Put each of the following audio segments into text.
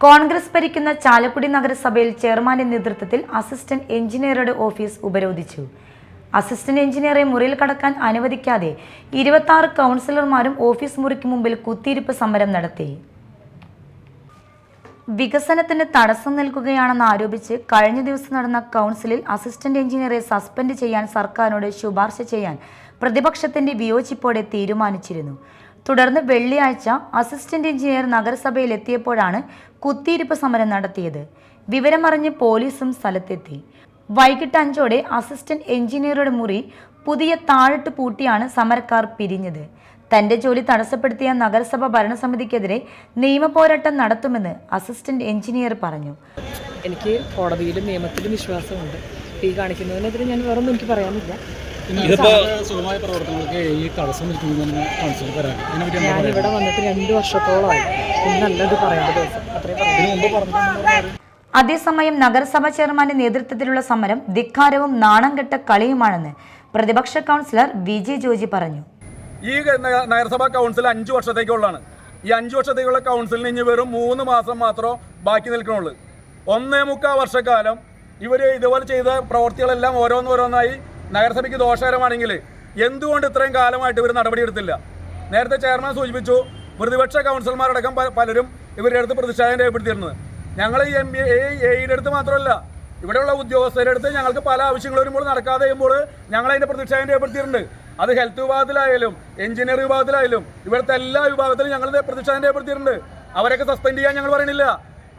കോൺഗ്രസ് ഭരിക്കുന്ന ചാലക്കുടി നഗരസഭയിൽ ചെയർമാന്റെ നേതൃത്വത്തിൽ അസിസ്റ്റന്റ് എഞ്ചിനീയറുടെ ഓഫീസ് ഉപരോധിച്ചു. അസിസ്റ്റന്റ് എഞ്ചിനീയറെ മുറിയിൽ കടക്കാൻ അനുവദിക്കാതെ ഇരുപത്തി കൗൺസിലർമാരും ഓഫീസ് മുറിക്ക് മുമ്പിൽ കുത്തിയിരിപ്പ് സമരം നടത്തി. വികസനത്തിന് തടസ്സം നിൽക്കുകയാണെന്ന് ആരോപിച്ച് കഴിഞ്ഞ ദിവസം നടന്ന കൗൺസിലിൽ അസിസ്റ്റന്റ് എഞ്ചിനീയറെ സസ്പെൻഡ് ചെയ്യാൻ സർക്കാരിനോട് ശുപാർശ ചെയ്യാൻ പ്രതിപക്ഷത്തിന്റെ വിയോജിപ്പോടെ തീരുമാനിച്ചിരുന്നു. തുടർന്ന് വെള്ളിയാഴ്ച അസിസ്റ്റന്റ് എഞ്ചിനീയർ നഗരസഭയിൽ എത്തിയപ്പോഴാണ് കുത്തിയിരിപ്പ് സമരം നടത്തിയത്. വിവരമറിഞ്ഞ് പോലീസും സ്ഥലത്തെത്തി. വൈകിട്ട് അഞ്ചോടെ അസിസ്റ്റന്റ് എഞ്ചിനീയറുടെ മുറി പുതിയ താഴിട്ട് പൂട്ടിയാണ് സമരക്കാർ പിരിഞ്ഞത്. തന്റെ ജോലി തടസ്സപ്പെടുത്തിയ നഗരസഭ ഭരണസമിതിക്കെതിരെ നിയമപോരാട്ടം നടത്തുമെന്ന് അസിസ്റ്റന്റ് എഞ്ചിനീയർ പറഞ്ഞു. എനിക്ക് കോടതിയിലും നിയമത്തിലും വിശ്വാസമുണ്ട്. ഈ കാണിക്കുന്നതിനെതിരെ ഞാൻ വേറൊന്നും എനിക്ക് പറയാനില്ല. ഇതിപ്പോ പ്രവർത്തനങ്ങൾക്ക് ഈ തടസ്സം നിൽക്കുന്നതെന്ന് പരാതി. ഇവിടെ വന്നിട്ട് രണ്ട് വർഷത്തോളമായി. ഇന്നല്ലത് പറയേണ്ട ദിവസം. അത്രയും പറഞ്ഞു ഇതിനു മുമ്പ് പറഞ്ഞിട്ടുണ്ടെന്ന് അതേസമയം നഗരസഭ ചെയർമാന്റെ നേതൃത്വത്തിലുള്ള സമരം ധിക്കാരവും നാണം കെട്ട കളിയുമാണെന്ന് പ്രതിപക്ഷ കൗൺസിലർ വി ജെ ജോജി പറഞ്ഞു. ഈ നഗ- നഗരസഭാ കൗൺസിൽ അഞ്ചു വർഷത്തേക്കുള്ളതാണ്. ഈ അഞ്ചു വർഷത്തേക്കുള്ള കൗൺസിലിന് ഇനി വെറും മൂന്ന് മാസം മാത്രം ബാക്കി നിൽക്കണുള്ളൂ. ഒന്നേ മുക്കാൽ വർഷക്കാലം ഇവർ ഇതുപോലെ ചെയ്ത പ്രവൃത്തികളെല്ലാം ഓരോന്നോരോന്നായി നഗരസഭയ്ക്ക് ദോഷകരമാണെങ്കിൽ എന്തുകൊണ്ട് ഇത്രയും കാലമായിട്ട് ഇവർ നടപടിയെടുത്തില്ല നേരത്തെ ചെയർമാൻ സൂചിപ്പിച്ചു പ്രതിപക്ഷ കൗൺസിലർമാരടക്കം പലരും ഇവരുടെ അടുത്ത് പ്രതിഷേധം രേഖപ്പെടുത്തിയിരുന്നത്. ഞങ്ങൾ ഈ എം ബി എയുടെ അടുത്ത് മാത്രമല്ല ഇവിടെയുള്ള ഉദ്യോഗസ്ഥരുടെ അടുത്ത് ഞങ്ങൾക്ക് പല ആവശ്യങ്ങൾ വരുമ്പോൾ നടക്കാതെ ചെയ്യുമ്പോൾ ഞങ്ങൾ അതിന്റെ പ്രതിഷേധം രേഖപ്പെടുത്തിയിട്ടുണ്ട്. അത് ഹെൽത്ത് വിഭാഗത്തിലായാലും എഞ്ചിനീയർ വിഭാഗത്തിലായാലും ഇവിടുത്തെ എല്ലാ വിഭാഗത്തിലും ഞങ്ങൾ പ്രതിഷേധം രേഖപ്പെടുത്തിയിട്ടുണ്ട്. അവരൊക്കെ സസ്പെൻഡ് ചെയ്യാൻ ഞങ്ങൾ പറയണില്ല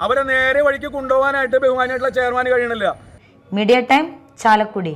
അവരെ നേരെ വഴിക്ക് കൊണ്ടുപോകാനായിട്ട് ബഹുമാനായിട്ടുള്ള ചെയർമാൻ കഴിയണില്ല. Media time Chalakudy.